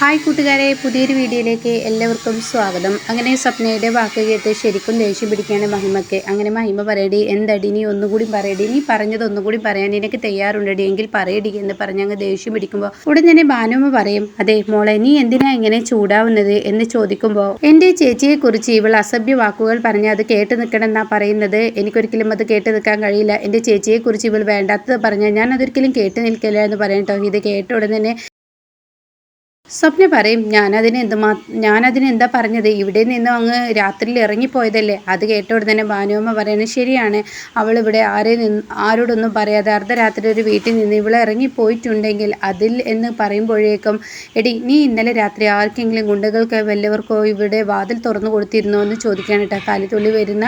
Hi കൂട്ടുകാരെ പുതിയൊരു വീഡിയോയിലേക്ക് എല്ലാവർക്കും സ്വാഗതം. അങ്ങനെ സ്വപ്നയുടെ വാക്ക് കേട്ട് ശരിക്കും ദേഷ്യം പിടിക്കുകയാണ് മഹിമയ്ക്ക് അങ്ങനെ മഹിമ പറയടി എന്തടി നീ ഒന്നുകൂടി പറയടി നീ പറഞ്ഞത് ഒന്നുകൂടി പറയാൻ എനിക്ക് തയ്യാറുണ്ടടി എങ്കിൽ പറയടി എന്ന് പറഞ്ഞ് അങ്ങ് ദേഷ്യം പിടിക്കുമ്പോൾ ഉടൻ തന്നെ ബാനുമ്മ പറയും അതെ മോളെ നീ എന്തിനാ ഇങ്ങനെ ചൂടാവുന്നത്? എന്ന് ചോദിക്കുമ്പോൾ എന്റെ ചേച്ചിയെ കുറിച്ച് ഇവൾ അസഭ്യ വാക്കുകൾ പറഞ്ഞ് അത് കേട്ട് നിൽക്കണം എന്നാ പറയുന്നത്. എനിക്കൊരിക്കലും അത് കേട്ട് നിൽക്കാൻ കഴിയില്ല. എന്റെ ചേച്ചിയെ കുറിച്ച് ഇവൾ വേണ്ടാത്തത് പറഞ്ഞാൽ ഞാൻ അതൊരിക്കലും കേട്ട് നിൽക്കില്ല എന്ന് പറയട്ടോ ഇത് കേട്ട ഉടൻ തന്നെ സ്വപ്ന പറയും ഞാനതിന് എന്ത് മാ ഞാനതിന് എന്താ പറഞ്ഞത്? ഇവിടെ നിന്ന് അങ്ങ് രാത്രിയിൽ ഇറങ്ങിപ്പോയതല്ലേ? അത് കേട്ട ഉടനെ തന്നെ ഭാനുവമ്മ പറയുന്നത് ശരിയാണ്. അവൾ ഇവിടെ ആരെ നിന്ന് ആരോടൊന്നും പറയാതെ അർദ്ധരാത്രി ഒരു വീട്ടിൽ നിന്ന് ഇവളെ ഇറങ്ങിപ്പോയിട്ടുണ്ടെങ്കിൽ അതിൽ എന്ന് പറയുമ്പോഴേക്കും എടി നീ ഇന്നലെ രാത്രി ആർക്കെങ്കിലും ഗുണ്ടകൾക്ക് വല്ലവർക്കോ ഇവിടെ വാതിൽ തുറന്നു കൊടുത്തിരുന്നോ എന്ന് ചോദിക്കാൻ കാലിത്തുള്ളി വരുന്ന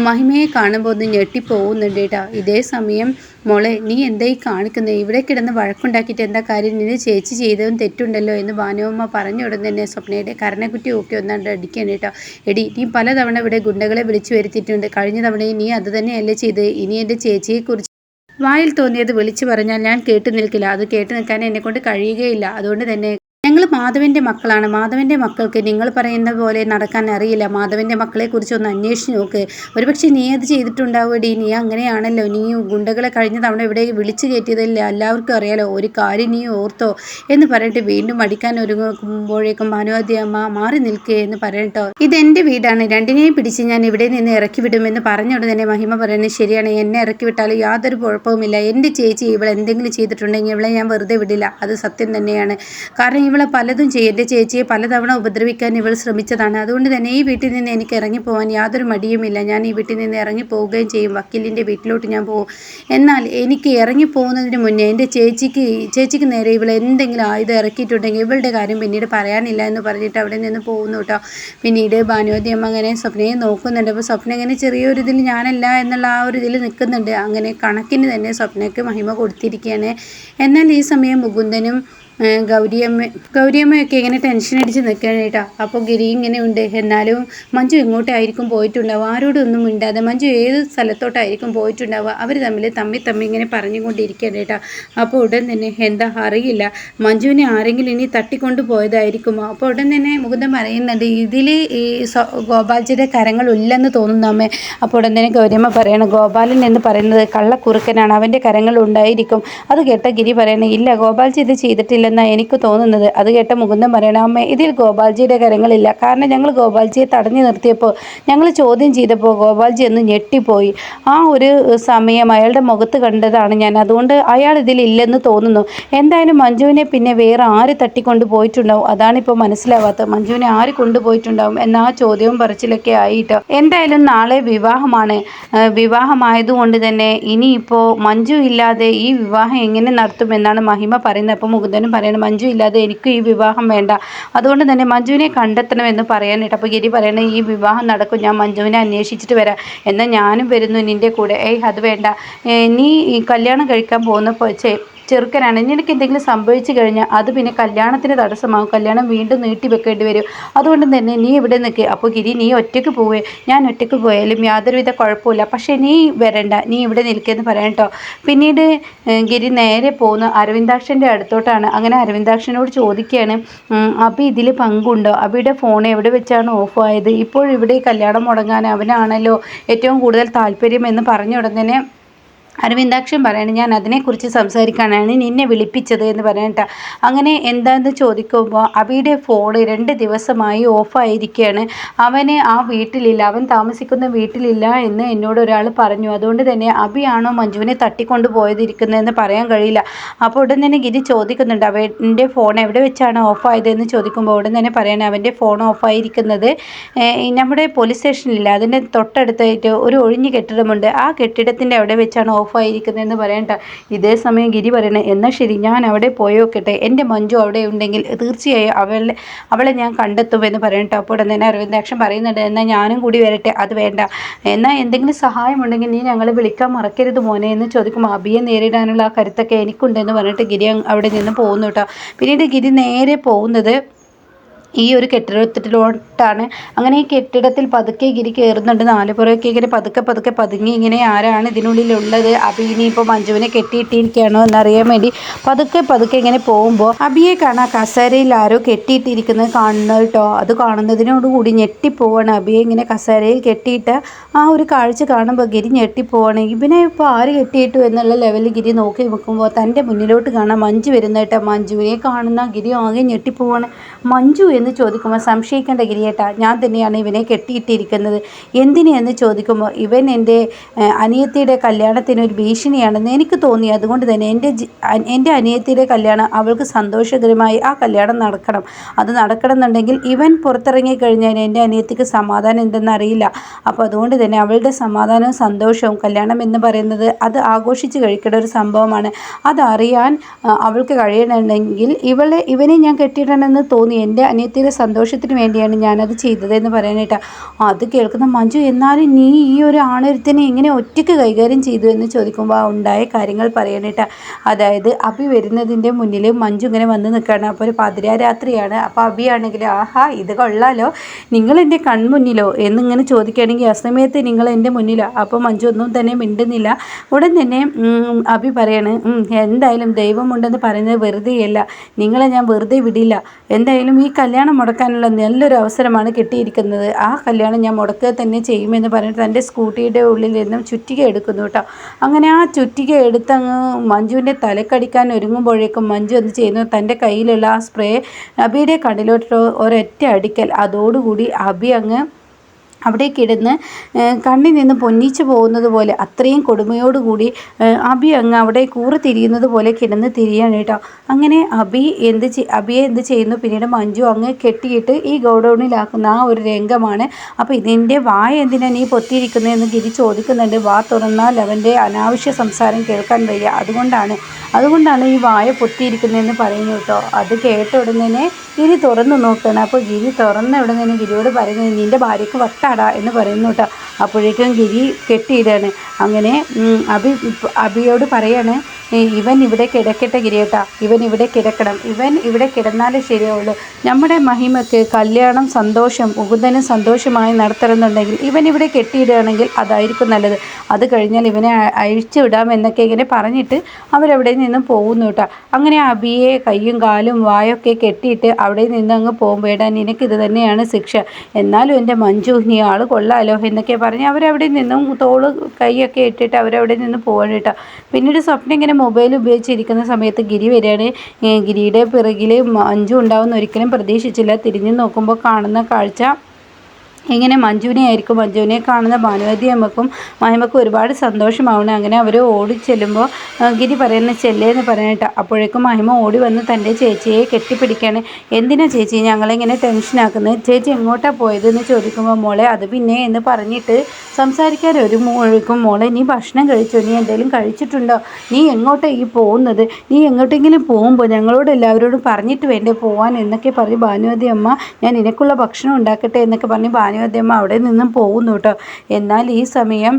മഹിമയെ കാണുമ്പോൾ ഒന്ന് ഞെട്ടിപ്പോകുന്നുണ്ട് കേട്ടോ ഇതേ സമയം മോളെ നീ എന്തായി കാണിക്കുന്നത് ഇവിടെ കിടന്ന് വഴക്കുണ്ടാക്കിയിട്ട് എന്താ കാര്യം? നിന്നെ ചേച്ചി ചെയ്തതും തെറ്റുണ്ടല്ലോ എന്ന് ഭാനുവമ്മ പറഞ്ഞു ഉടൻ തന്നെ സ്വപ്നയുടെ കരണക്കുറ്റി ഒക്കെ ഒന്നാണ്ട് അടിക്കാൻ കേട്ടോ. എടി നീ പലതവണ ഇവിടെ ഗുണ്ടകളെ വിളിച്ചു വരുത്തിയിട്ടുണ്ട്. കഴിഞ്ഞ തവണയും നീ അത് തന്നെയല്ലേ ചെയ്ത് ഇനി എന്റെ ചേച്ചിയെക്കുറിച്ച് വായിൽ തോന്നിയത് വിളിച്ചു പറഞ്ഞാൽ ഞാൻ കേട്ടു നിൽക്കില്ല. അത് കേട്ടു നിൽക്കാൻ എന്നെക്കൊണ്ട് കഴിയുകയില്ല. അതുകൊണ്ട് തന്നെ ഞങ്ങൾ മാധവന്റെ മക്കളാണ്. മാധവന്റെ മക്കൾക്ക് നിങ്ങൾ പറയുന്ന പോലെ നടക്കാൻ അറിയില്ല. മാധവന്റെ മക്കളെക്കുറിച്ച് ഒന്ന് അന്വേഷിച്ച് നോക്ക്. ഒരുപക്ഷെ നീ അത് ചെയ്തിട്ടുണ്ടാവുമടി നീ അങ്ങനെയാണല്ലോ. നീ ഗുണ്ടകളെ കഴിഞ്ഞ തവണ ഇവിടെ വിളിച്ചു കയറ്റിയതല്ല? എല്ലാവർക്കും അറിയാലോ. ഒരു കാര്യം നീ ഓർത്തോ എന്ന് പറഞ്ഞിട്ട് വീണ്ടും അടിക്കാൻ ഒരുങ്ങുമ്പോഴേക്കും ഭാനുവതി അമ്മ മാറി നിൽക്കുക എന്ന് പറയട്ടോ. ഇതെന്റെ വീടാണ്. രണ്ടിനെയും പിടിച്ച് ഞാൻ ഇവിടെ നിന്ന് ഇറക്കി വിടുമെന്ന് പറഞ്ഞ ഉടനെ തന്നെ മഹിമ പറയുന്നത് ശരിയാണ്. എന്നെ ഇറക്കി വിട്ടാലും യാതൊരു കുഴപ്പവുമില്ല. എന്റെ ചേച്ചി ഇവളെന്തെങ്കിലും ചെയ്തിട്ടുണ്ടെങ്കിൽ ഇവളെ ഞാൻ വെറുതെ വിടില്ല. അത് സത്യം തന്നെയാണ്. കാരണം ഇവളെ പലതും ചെയ്യും. എന്റെ ചേച്ചിയെ പലതവണ ഉപദ്രവിക്കാൻ ഇവൾ ശ്രമിച്ചതാണ്. അതുകൊണ്ട് തന്നെ ഈ വീട്ടിൽ നിന്ന് എനിക്ക് ഇറങ്ങിപ്പോകാൻ യാതൊരു മടിയുമില്ല. ഞാൻ ഈ വീട്ടിൽ നിന്ന് ഇറങ്ങി പോവുകയും ചെയ്യും. വക്കീലിന്റെ വീട്ടിലോട്ട് ഞാൻ പോകും. എന്നാൽ എനിക്ക് ഇറങ്ങി പോകുന്നതിന് മുന്നേ എന്റെ ചേച്ചിക്ക് ചേച്ചിക്ക് നേരെ ഇവൾ എന്തെങ്കിലും ആയുധം ഇറക്കിയിട്ടുണ്ടെങ്കിൽ ഇവളുടെ കാര്യം പിന്നീട് പറയാനില്ല എന്ന് പറഞ്ഞിട്ട് അവിടെ നിന്ന് പോകുന്നു കേട്ടോ. പിന്നീട് ഭാനുവതി അമ്മ അങ്ങനെ സ്വപ്നയെ നോക്കുന്നുണ്ട്. അപ്പോൾ സ്വപ്ന ഇങ്ങനെ ചെറിയൊരു ഇതിൽ ഞാനല്ല എന്നുള്ള ആ ഒരു ഇതിൽ നിൽക്കുന്നുണ്ട്. അങ്ങനെ കണക്കിന് തന്നെ സ്വപ്നയ്ക്ക് മഹിമ കൊടുത്തിരിക്കുകയാണ്. എന്നാൽ ഈ സമയം മുകുന്ദനും ഗൗരിയമ്മ ഗൗരിയമ്മയൊക്കെ ഇങ്ങനെ ടെൻഷൻ അടിച്ച് നിൽക്കുകയാണ് കേട്ടോ. അപ്പോൾ ഗിരി ഇങ്ങനെ ഉണ്ട് എന്നാലും മഞ്ജു എങ്ങോട്ടായിരിക്കും പോയിട്ടുണ്ടാവുക? ആരോടും ഒന്നും മിണ്ടാതെ മഞ്ജു ഏത് സ്ഥലത്തോട്ടായിരിക്കും പോയിട്ടുണ്ടാവുക? അവർ തമ്മിൽ തമ്മി തമ്മി ഇങ്ങനെ പറഞ്ഞുകൊണ്ടിരിക്കുകയാണ് കേട്ടോ. അപ്പോൾ ഉടൻ തന്നെ എന്താ അറിയില്ല. മഞ്ജുവിനെ ആരെങ്കിലും ഇനി തട്ടിക്കൊണ്ട് പോയതായിരിക്കുമോ അപ്പോൾ ഉടൻ തന്നെ മുകുന്ദൻ പറയുന്നുണ്ട് ഇതിൽ ഈ ഗോപാൽജിയുടെ കരങ്ങളില്ലെന്ന് തോന്നുന്നു അമ്മേ. അപ്പോൾ ഉടൻ തന്നെ ഗൗരിയമ്മ പറയണം ഗോപാലൻ എന്ന് പറയുന്നത് കള്ളക്കുറുക്കനാണ്. അവന്റെ കരങ്ങൾ ഉണ്ടായിരിക്കും. അത് കേട്ട ഗിരി പറയണേ ഇല്ല ഗോപാൽജി ഇത് ചെയ്തിട്ടില്ലെന്നാണ് എനിക്ക് തോന്നുന്നത്. അത് കേട്ട മുകുന്ദൻ പറയണ അമ്മ ഇതിൽ ഗോപാൽജിയുടെ കരങ്ങളില്ല. കാരണം ഞങ്ങൾ ഗോപാൽജിയെ തടഞ്ഞു നിർത്തിയപ്പോൾ ഞങ്ങൾ ചോദ്യം ചെയ്തപ്പോൾ ഗോപാൽജി ഒന്ന് ഞെട്ടിപ്പോയി. ആ ഒരു സമയം അയാളുടെ മുഖത്ത് കണ്ടതാണ് ഞാൻ. അതുകൊണ്ട് അയാൾ ഇതിലില്ലെന്ന് തോന്നുന്നു. എന്തായാലും മഞ്ജുവിനെ പിന്നെ വേറെ ആര് തട്ടിക്കൊണ്ട് പോയിട്ടുണ്ടാവും? അതാണിപ്പോൾ മനസ്സിലാവാത്തത്. മഞ്ജുവിനെ ആര് കൊണ്ടുപോയിട്ടുണ്ടാവും എന്ന ആ ചോദ്യവും പറച്ചിലൊക്കെ ആയിട്ടോ? എന്തായാലും നാളെ വിവാഹമാണ്. വിവാഹമായതുകൊണ്ട് തന്നെ ഇനിയിപ്പോൾ മഞ്ജു ഇല്ലാതെ ഈ വിവാഹം എങ്ങനെ നടത്തുമെന്നാണ് മഹിമ പറയുന്നത്. അപ്പോൾ മുകുന്ദനും പറയണം. മഞ്ജു ഇല്ലാതെ എനിക്ക് ഈ വിവാഹം വേണ്ട. അതുകൊണ്ട് തന്നെ മഞ്ജുവിനെ കണ്ടെത്തണമെന്ന് പറയാനായിട്ട് അപ്പോൾ ഗിരി പറയണേ ഈ വിവാഹം നടക്കും. ഞാൻ മഞ്ജുവിനെ അന്വേഷിച്ചിട്ട് വരാം. എന്നാൽ ഞാനും വരുന്നു നിന്റെ കൂടെ. ഏയ് അത് വേണ്ട. നീ കല്യാണം കഴിക്കാൻ പോകുന്ന ചെറുക്കനാണ്. നിനക്ക് എന്തെങ്കിലും സംഭവിച്ചു കഴിഞ്ഞാൽ അത് പിന്നെ കല്യാണത്തിന് തടസ്സമാകും. കല്യാണം വീണ്ടും നീട്ടി വെക്കേണ്ടി വരും. അതുകൊണ്ട് തന്നെ നീ ഇവിടെ നിൽക്കുക അപ്പോൾ ഗിരി നീ ഒറ്റയ്ക്ക് പോവേ. ഞാൻ ഒറ്റയ്ക്ക് പോയാലും യാതൊരുവിധ കുഴപ്പമില്ല പക്ഷേ നീ വരണ്ട. നീ ഇവിടെ നിൽക്കുമെന്ന് പറയാം കേട്ടോ. പിന്നീട് ഗിരി നേരെ പോകുന്ന അരവിന്ദാക്ഷന്റെ അടുത്തോട്ടാണ്. അങ്ങനെ അരവിന്ദാക്ഷനോട് ചോദിക്കുകയാണ് അപ്പോൾ ഇതിൽ പങ്കുണ്ടോ? അബിയുടെ ഫോൺ എവിടെ വെച്ചാണ് ഓഫ് ആയത്? ഇപ്പോൾ ഇവിടെ കല്യാണം മുടങ്ങാൻ അവനാണല്ലോ ഏറ്റവും കൂടുതൽ താല്പര്യം എന്ന് പറഞ്ഞ ഉടനെ അരവിന്ദാക്ഷൻ പറയണം ഞാൻ അതിനെക്കുറിച്ച് സംസാരിക്കാനാണ് നിന്നെ വിളിപ്പിച്ചത് എന്ന് പറയണ്ട അങ്ങനെ എന്താണെന്ന് ചോദിക്കുമ്പോൾ അബിയുടെ ഫോൺ രണ്ട് ദിവസമായി ഓഫായിരിക്കുകയാണ് അവന് ആ വീട്ടിലില്ല അവൻ താമസിക്കുന്ന വീട്ടിലില്ല എന്ന് എന്നോട് ഒരാൾ പറഞ്ഞു. അതുകൊണ്ട് തന്നെ അബിയാണോ മഞ്ജുവിനെ തട്ടിക്കൊണ്ട് പോയതിരിക്കുന്നതെന്ന് പറയാൻ കഴിയില്ല. അപ്പോൾ ഉടൻ തന്നെ ഗിരി ചോദിക്കുന്നുണ്ട് അവന്റെ ഫോൺ എവിടെ വെച്ചാണ് ഓഫായതെന്ന് ചോദിക്കുമ്പോൾ ഉടൻ തന്നെ പറയണേ അവന്റെ ഫോൺ ഓഫായിരിക്കുന്നത് നമ്മുടെ പോലീസ് സ്റ്റേഷനില്ല അതിന്റെ തൊട്ടടുത്തായിട്ട് ഒരു ഒഴിഞ്ഞ് കെട്ടിടമുണ്ട്. ആ കെട്ടിടത്തിന്റെ അവിടെ വെച്ചാണ് ഓഫായിരിക്കുന്നതെന്ന് പറയണ്ട. ഇതേ സമയം ഗിരി പറയണേ എന്നാൽ ശരി ഞാൻ അവിടെ പോയി നോക്കട്ടെ. എന്റെ മഞ്ജു അവിടെ ഉണ്ടെങ്കിൽ തീർച്ചയായും അവളെ അവളെ ഞാൻ കണ്ടെത്തുമെന്ന് പറയട്ടെ അപ്പോൾ ഉടൻ തന്നെ അരവിന്ദാക്ഷൻ പറയുന്നുണ്ട് എന്നാൽ ഞാനും കൂടി വരട്ടെ അത് വേണ്ട. എന്നാൽ എന്തെങ്കിലും സഹായമുണ്ടെങ്കിൽ നീ ഞങ്ങളെ വിളിക്കാൻ മറക്കരുത് മോനെ എന്ന് ചോദിക്കുമ്പോൾ അബിയെ നേരിടാനുള്ള ആ കരുത്തൊക്കെ എനിക്കുണ്ടെന്ന് പറഞ്ഞിട്ട് ഗിരി അവിടെ നിന്ന് പോകുന്നു കേട്ടോ. പിന്നീട് ഗിരി നേരെ പോകുന്നത് ഈ ഒരു കെട്ടിടത്തിലോട്ടാണ്. അങ്ങനെ ഈ കെട്ടിടത്തിൽ പതുക്കെ ഗിരി കയറുന്നുണ്ട് നാലുപുറമൊക്കെ ഇങ്ങനെ പതുക്കെ പതുക്കെ പതുങ്ങി ഇങ്ങനെ ആരാണ് ഇതിനുള്ളിലുള്ളത്? അബി ഇനിയിപ്പോൾ മഞ്ജുവിനെ കെട്ടിയിട്ടിരിക്കുകയാണോ എന്നറിയാൻ വേണ്ടി പതുക്കെ പതുക്കെ ഇങ്ങനെ പോകുമ്പോൾ അബിയെ കാണാൻ കസേരയിൽ ആരോ കെട്ടിയിട്ടിരിക്കുന്നത് കാണുന്നത് കേട്ടോ. അത് കാണുന്നതിനോടുകൂടി ഞെട്ടിപ്പോവാണ്. അബിയെ ഇങ്ങനെ കസേരയിൽ കെട്ടിയിട്ട് ആ ഒരു കാഴ്ച കാണുമ്പോൾ ഗിരി ഞെട്ടിപ്പോവാണ്. ഇവനെ ഇപ്പോൾ ആര് കെട്ടിയിട്ടു എന്നുള്ള ലെവലിൽ ഗിരി നോക്കി വെക്കുമ്പോൾ തന്റെ മുന്നിലോട്ട് കാണാൻ മഞ്ജു വരുന്ന കേട്ടോ. മഞ്ജുവിനെ കാണുന്ന ഗിരി ആകെ ഞെട്ടിപ്പോവാണ്. മഞ്ജു എന്ന് ചോദിക്കുമ്പോൾ സംശയിക്കേണ്ട ഗിരിയേട്ടാ ഞാൻ തന്നെയാണ് ഇവനെ കെട്ടിയിട്ടിരിക്കുന്നത്. എന്തിനെന്ന് ചോദിക്കുമ്പോൾ ഇവൻ എന്റെ അനിയത്തിയുടെ കല്യാണത്തിന് ഒരു ഭീഷണിയാണെന്ന് എനിക്ക് തോന്നി. അതുകൊണ്ട് തന്നെ എന്റെ എന്റെ അനിയത്തിയുടെ കല്യാണം അവൾക്ക് സന്തോഷകരമായി ആ കല്യാണം നടക്കണം. അത് നടക്കണം എന്നുണ്ടെങ്കിൽ ഇവൻ പുറത്തിറങ്ങി കഴിഞ്ഞാൽ എന്റെ അനിയത്തിക്ക് സമാധാനം എന്തെന്നറിയില്ല അപ്പോൾ അതുകൊണ്ട് തന്നെ അവളുടെ സമാധാനവും സന്തോഷവും കല്യാണം എന്ന് പറയുന്നത് അത് ആഘോഷിച്ച് കഴിക്കേണ്ട ഒരു സംഭവമാണ്. അതറിയാൻ അവൾക്ക് കഴിയണമെങ്കിൽ ഇവളെ ഇവനെ ഞാൻ കെട്ടിയിടണമെന്ന് തോന്നി. എന്റെ അനിയത്തിയുടെ സന്തോഷത്തിന് വേണ്ടിയാണ് ഞാനത് ചെയ്തതെന്ന് പറയാനായിട്ട് അത് കേൾക്കുന്ന മഞ്ജു എന്നാലും നീ ഈ ഒരു ആണൊരുത്തിനെ എങ്ങനെ ഒറ്റയ്ക്ക് കൈകാര്യം ചെയ്തു എന്ന് ചോദിക്കുമ്പോൾ ആ ഉണ്ടായ കാര്യങ്ങൾ പറയാനായിട്ട് അതായത് അഭി വരുന്നതിന്റെ മുന്നിൽ മഞ്ജു ഇങ്ങനെ വന്ന് നിൽക്കുകയാണ് അപ്പോൾ ഒരു പതിരാരാത്രിയാണ് അപ്പോൾ അഭിയാണെങ്കിൽ ആഹാ ഇത് കൊള്ളാലോ. നിങ്ങൾ എന്റെ കൺമുന്നിലോ? എന്നിങ്ങനെ ചോദിക്കുകയാണെങ്കിൽ ആ സമയത്ത് നിങ്ങൾ എന്റെ മുന്നിലോ? അപ്പോൾ മഞ്ജു ഒന്നും തന്നെ മിണ്ടുന്നില്ല. ഉടൻ തന്നെ അബി പറയാണ് എന്തായാലും ദൈവമുണ്ടെന്ന് പറയുന്നത് വെറുതെയല്ല. നിങ്ങളെ ഞാൻ വെറുതെ വിടില്ല. എന്തായാലും ഈ കല്യാണം മുടക്കാനുള്ള നല്ലൊരു അവസരമാണ് കിട്ടിയിരിക്കുന്നത്. ആ കല്യാണം ഞാൻ മുടക്കുക തന്നെ ചെയ്യുമെന്ന് പറഞ്ഞിട്ട് തന്റെ സ്കൂട്ടിയുടെ ഉള്ളിൽ നിന്നും ചുറ്റിക എടുക്കുന്നു കേട്ടോ. അങ്ങനെ ആ ചുറ്റിക എടുത്തങ്ങ് മഞ്ജുവിന്റെ തലക്കടിക്കാൻ ഒരുങ്ങുമ്പോഴേക്കും മഞ്ജു എന്ത് ചെയ്യുന്നു? തന്റെ കയ്യിലുള്ള ആ സ്പ്രേ അബിയുടെ കണ്ണിലോട്ട് ഒരൊറ്റ അടിക്കൽ. അതോടുകൂടി അബി അങ്ങ് അവിടെ കിടന്ന് കണ്ണിൽ നിന്ന് പൊന്നിച്ചു പോകുന്നത് പോലെ അത്രയും കൊടുമയോടുകൂടി അബി അങ്ങ് അവിടെ കൂറ് തിരിയുന്നത് പോലെ കിടന്ന് തിരിയാണ് കേട്ടോ. അങ്ങനെ അബി എന്ത് അബിയെ എന്ത് ചെയ്യുന്നു? പിന്നീട് മഞ്ജു അങ്ങ് കെട്ടിയിട്ട് ഈ ഗോഡൗണിലാക്കുന്ന ആ ഒരു രംഗമാണ്. അപ്പോൾ ഇതിന്റെ വായ എന്തിനാണ് നീ പൊത്തിയിരിക്കുന്നതെന്ന് ഗിരി ചോദിക്കുന്നുണ്ട്. വാ തുറന്നാൽ അവന്റെ അനാവശ്യ സംസാരം കേൾക്കാൻ വയ്യ. അതുകൊണ്ടാണ് അതുകൊണ്ടാണ് ഈ വായ പൊത്തിയിരിക്കുന്നതെന്ന് പറയുന്നത് കേട്ടോ. അത് കേട്ട ഉടനെ ഗിരി തുറന്നു നോക്കുകയാണ് അപ്പോൾ ഗിരി തുറന്ന ഉടനെ ഗിരിയോട് പറയുന്നത് നിന്റെ ഭാര്യയ്ക്ക് വട്ടാടാ എന്ന് പറയുന്നു കേട്ടോ. അപ്പോഴേക്കും ഗിരി കെട്ടിയിടാണ്. അങ്ങനെ അഭി അബിയോട് പറയാണ് "ഏ, ഇവൻ ഇവിടെ കിടക്കട്ടെ ഗിരിയേട്ട. ഇവൻ ഇവിടെ കിടക്കണം. ഇവൻ ഇവിടെ കിടന്നാലേ ശരിയാവുള്ളൂ. നമ്മുടെ മഹിമയ്ക്ക് കല്യാണം സന്തോഷം മുകുന്ദനും സന്തോഷമായി നടത്തണമെന്നുണ്ടെങ്കിൽ ഇവൻ ഇവിടെ കെട്ടിയിടുകയാണെങ്കിൽ അതായിരിക്കും നല്ലത്. അത് കഴിഞ്ഞാൽ ഇവനെ അഴിച്ചു വിടാം എന്നൊക്കെ ഇങ്ങനെ പറഞ്ഞിട്ട് അവരവിടെ നിന്നും പോകുന്നു കേട്ടോ. അങ്ങനെ അബിയെ കയ്യും കാലും വായൊക്കെ കെട്ടിയിട്ട് അവിടെ നിന്ന് അങ്ങ് പോകുമ്പോഴാ നിനക്കിത് തന്നെയാണ് ശിക്ഷ. എന്നാലും എന്റെ മഞ്ജു നീ ആൾ കൊള്ളാലോ എന്നൊക്കെ പറഞ്ഞ് അവരവിടെ നിന്നും തോൾ കൈയൊക്കെ ഇട്ടിട്ട് അവരവിടെ നിന്ന് പോവാണ് കേട്ടോ. പിന്നീട് സ്വപ്നം ഇങ്ങനെ മൊബൈൽ ഉപയോഗിച്ചിരിക്കുന്ന സമയത്ത് ഗിരി വരികയാണ്. ഗിരിയുടെ പിറകിൽ മഞ്ജു ഉണ്ടാവുമെന്ന് ഒരിക്കലും പ്രതീക്ഷിച്ചില്ല. തിരിഞ്ഞു നോക്കുമ്പോൾ കാണുന്ന കാഴ്ച ഇങ്ങനെ മഞ്ജുവിനെ ആയിരിക്കും? മഞ്ജുവിനെ കാണുന്ന ഭാനുവതി അമ്മക്കും മഹിമക്കും ഒരുപാട് സന്തോഷമാവണം അങ്ങനെ അവർ ഓടി ചെല്ലുമ്പോൾ ഗിരി പറയുന്ന ചെല്ലേ എന്ന് പറയാനായിട്ട് അപ്പോഴേക്കും മഹിമ ഓടി വന്ന് തന്റെ ചേച്ചിയെ കെട്ടിപ്പിടിക്കുകയാണ് എന്തിനാ ചേച്ചി ഞങ്ങളിങ്ങനെ ടെൻഷനാക്കുന്നത് ചേച്ചി എങ്ങോട്ടാണ് പോയതെന്ന് ചോദിക്കുമ്പോൾ മോളെ അത് പിന്നെ എന്ന് പറഞ്ഞിട്ട് സംസാരിക്കാൻ ഒരു മോഴിക്കും മോളെ നീ ഭക്ഷണം കഴിച്ചോ? നീ എന്തെങ്കിലും കഴിച്ചിട്ടുണ്ടോ? നീ എങ്ങോട്ടാണ് ഈ പോകുന്നത്? നീ എങ്ങോട്ടെങ്കിലും പോകുമ്പോൾ ഞങ്ങളോട് എല്ലാവരോടും പറഞ്ഞിട്ട് വേണ്ടേ പോവാൻ? എന്നൊക്കെ പറഞ്ഞ് ഭാനുവതി അമ്മ ഞാൻ നിനക്കുള്ള ഭക്ഷണം ഉണ്ടാക്കട്ടെ എന്നൊക്കെ പറഞ്ഞ് ഭാനുവതി അദ്ദേഹം അവിടെ നിന്നും പോകുന്നു കേട്ടോ. എന്നാൽ ഈ സമയം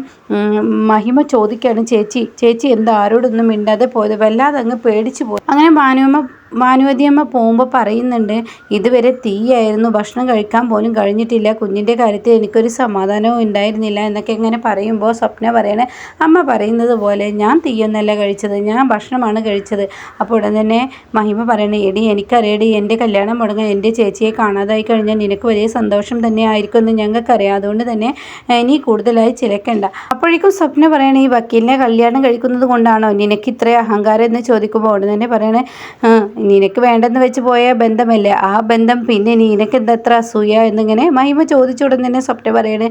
മഹിമ ചോദിക്കുകയാണ് ചേച്ചി ചേച്ചി എന്താ ആരോടൊന്നും മിണ്ടാതെ പോയത്? വല്ലാതെ അങ്ങ് പേടിച്ചു പോയി. അങ്ങനെ ഭാനുവമ്മ ഭാനുവതിയമ്മ പോകുമ്പോൾ പറയുന്നുണ്ട് ഇതുവരെ തീയായിരുന്നു ഭക്ഷണം കഴിക്കാൻ പോലും കഴിഞ്ഞിട്ടില്ല. കുഞ്ഞിന്റെ കാര്യത്തിൽ എനിക്കൊരു സമാധാനവും ഉണ്ടായിരുന്നില്ല എന്നൊക്കെ ഇങ്ങനെ പറയുമ്പോൾ സ്വപ്ന പറയണേ അമ്മ പറയുന്നത് പോലെ ഞാൻ തീയൊന്നല്ല കഴിച്ചത് ഞാൻ ഭക്ഷണമാണ് കഴിച്ചത്. അപ്പോൾ ഉടൻ തന്നെ മഹിമ പറയണേ എടി എനിക്കറിയടി എന്റെ കല്യാണം മുടങ്ങാൻ എന്റെ ചേച്ചിയെ കാണാതായി കഴിഞ്ഞാൽ നിനക്ക് വലിയ സന്തോഷം തന്നെ ആയിരിക്കും എന്ന് ഞങ്ങൾക്കറിയാം. അതുകൊണ്ട് തന്നെ ഇനി കൂടുതലായി ചിലക്കണ്ട. അപ്പോഴേക്കും സ്വപ്ന പറയണേ ഈ വക്കീലിനെ കല്യാണം കഴിക്കുന്നത് കൊണ്ടാണോ? നിനക്ക് ഇത്ര അഹങ്കാരം? എന്ന് ചോദിക്കുമ്പോൾ ഉടൻ തന്നെ പറയണേ "ആ, നിനക്ക് വേണ്ടെന്ന് വെച്ച് പോയ ബന്ധമല്ലേ? ആ ബന്ധം പിന്നെ നിനക്ക് എന്തത്ര അസൂയ? എന്നിങ്ങനെ മഹിമ ചോദിച്ച ഉടൻ തന്നെ സ്വപ്ന പറയണേ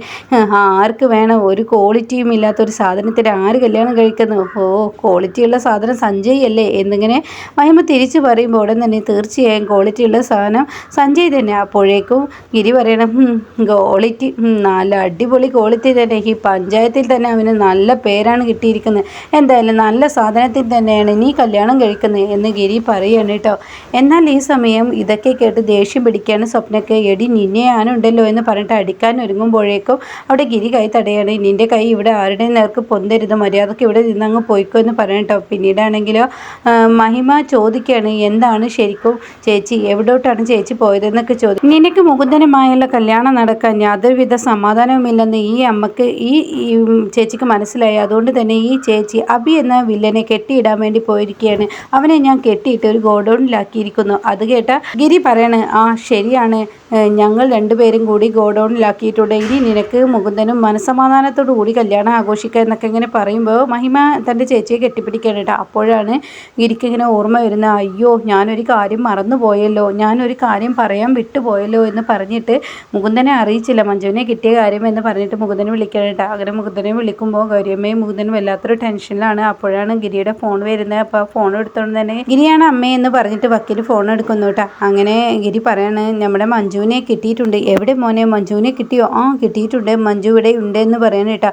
ആർക്ക് വേണം? ഒരു ക്വാളിറ്റിയും ഇല്ലാത്ത ഒരു സാധനത്തിന് ആര് കല്യാണം കഴിക്കുന്നു? ഓ ക്വാളിറ്റിയുള്ള സാധനം സഞ്ജയ് അല്ലേ? എന്നിങ്ങനെ മഹിമ തിരിച്ചു പറയുമ്പോൾ ഉടൻ തന്നെ തീർച്ചയായും ക്വാളിറ്റിയുള്ള സാധനം സഞ്ജയ് തന്നെ. അപ്പോഴേക്കും ഗിരി പറയണം ക്വാളിറ്റി നല്ല അടിപൊളി ക്വാളിറ്റി തന്നെ. ഈ പഞ്ചായത്തിൽ തന്നെ അവന് നല്ല പേരാണ് കിട്ടിയിരിക്കുന്നത്. എന്തായാലും നല്ല സാധനത്തിൽ തന്നെയാണ് നീ കല്യാണം കഴിക്കുന്നത്. എന്ന് ഗിരി പറയുകയാണ് കേട്ടോ എന്നാൽ ഈ സമയം ഇതൊക്കെ കേട്ട് ദേഷ്യം പിടിക്കുകയാണ് സ്വപ്നയ്ക്ക് എടി നിന്നെയാണുണ്ടല്ലോ എന്ന് പറഞ്ഞിട്ട് അടിക്കാൻ ഒരുങ്ങുമ്പോഴേക്കും അവിടെ ഗിരി കൈ തടയാണ്. നിന്റെ കൈ ഇവിടെ ആരുടെ നേർക്ക് പൊന്തരുത്? മര്യാദയ്ക്ക് ഇവിടെ നിന്നങ്ങ് പോയിക്കോ എന്ന് പറയട്ടോ പിന്നീടാണെങ്കിലോ മഹിമ ചോദിക്കുകയാണ് എന്താണ് ശരിക്കും ചേച്ചി? എവിടോട്ടാണ് ചേച്ചി പോയതെന്നൊക്കെ ചോദിക്കും നിനക്ക് മുകുന്ദനുമായുള്ള കല്യാണം നടക്കാൻ യാതൊരുവിധ സമാധാനവുമില്ലെന്ന് ഈ അമ്മയ്ക്ക് ഈ ചേച്ചിക്ക് മനസ്സിലായി. അതുകൊണ്ട് തന്നെ ഈ ചേച്ചി അബി എന്ന വില്ലനെ കെട്ടിയിടാൻ വേണ്ടി പോയിരിക്കുകയാണ്. അവനെ ഞാൻ കെട്ടിയിട്ട് ഒരു ഗോഡൗണിലാക്കിയിരിക്കുന്നു. അത് കേട്ട ഗിരി പറയണ് ആ ശരിയാണ്. ഞങ്ങൾ രണ്ടുപേരും കൂടി ഗോഡൗണിലാക്കിയിട്ടുണ്ട്. ഇനി നിനക്ക് മുകുന്ദനും മനസമാധാനത്തോടു കൂടി കല്യാണം ആഘോഷിക്കുക എന്നൊക്കെ ഇങ്ങനെ പറയുമ്പോൾ മഹിമ തന്റെ ചേച്ചിയെ കെട്ടിപ്പിടിക്കുകയാണ് കേട്ടോ. അപ്പോഴാണ് ഗിരിക്ക് ഇങ്ങനെ ഓർമ്മ വരുന്നത് അയ്യോ ഞാനൊരു കാര്യം മറന്നുപോയല്ലോ. ഞാനൊരു കാര്യം പറയാൻ വിട്ടുപോയല്ലോ എന്ന് പറഞ്ഞിട്ട് മുകുന്ദനെ അറിയിച്ചില്ല. മഞ്ജുവിനെ കിട്ടിയ കാര്യം എന്ന് പറഞ്ഞിട്ട് മുകുന്ദനെ വിളിക്കണം കേട്ടോ. അങ്ങനെ മുകുന്ദനെ വിളിക്കുമ്പോൾ ഗൗരിയമ്മയും മുകുന്ദനും വല്ലാത്തൊരു ടെൻഷനിലാണ്. അപ്പോഴാണ് ഗിരിയുടെ ഫോൺ വരുന്നത്. അപ്പോൾ ഫോൺ എടുത്തോണ്ട് തന്നെ ഗിരിയാണ് അമ്മയെന്ന് പറഞ്ഞിട്ട് വക്കീൽ ഫോൺ എടുക്കുന്നു കേട്ടോ അങ്ങനെ ഗിരി പറയാണ് നമ്മുടെ മഞ്ജുവിനെ കിട്ടിയിട്ടുണ്ട്. എവിടെ മോനെ? മഞ്ജുവിനെ കിട്ടിയോ? ആ കിട്ടിയിട്ടുണ്ട്. മഞ്ജു ഇവിടെ ഉണ്ട് എന്ന് പറയണ കേട്ടോ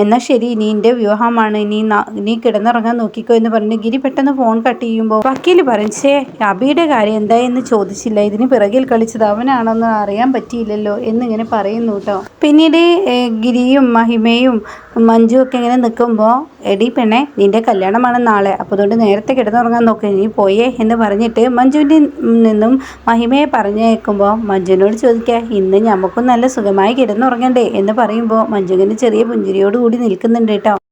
എന്നാൽ ശരി ഇനി എന്റെ വിവാഹമാണ്. ഇനി ന- കിടന്നിറങ്ങാൻ നോക്കിക്കോ എന്ന് പറഞ്ഞ് ഗിരി പെട്ടെന്ന് ഫോൺ കട്ട് ചെയ്യുമ്പോൾ വക്കീൽ പറഞ്ഞേ അബിയുടെ കാര്യം എന്തായെന്ന് ചോദിച്ചില്ല. ഇതിന് പിറകിൽ കളിച്ചത് അവനാണെന്ന് അറിയാൻ പറ്റിയില്ലല്ലോ എന്നിങ്ങനെ പറയുന്നു കേട്ടോ പിന്നീട് ഗിരിയും മഹിമയും മഞ്ജു ഒക്കെ ഇങ്ങനെ നിൽക്കുമ്പോൾ എടി പെണ്ണെ നിന്റെ കല്യാണമാണ് നാളെ. അപ്പോൾ അതുകൊണ്ട് നേരത്തെ കിടന്നുറങ്ങാൻ നോക്ക്. നീ പോയേ എന്ന് പറഞ്ഞിട്ട് മഞ്ജുവിന്റെ നിന്നും മഹിമയെ പറഞ്ഞേക്കുമ്പോൾ മഞ്ജുവിനോട് ചോദിക്കുക ഇന്ന് നമുക്കും നല്ല സുഖമായി കിടന്നുറങ്ങണ്ടേ എന്ന് പറയുമ്പോൾ മഞ്ജുവിന് ചെറിയ പുഞ്ചിരിയോട് കൂടി നിൽക്കുന്നുണ്ട് കേട്ടോ.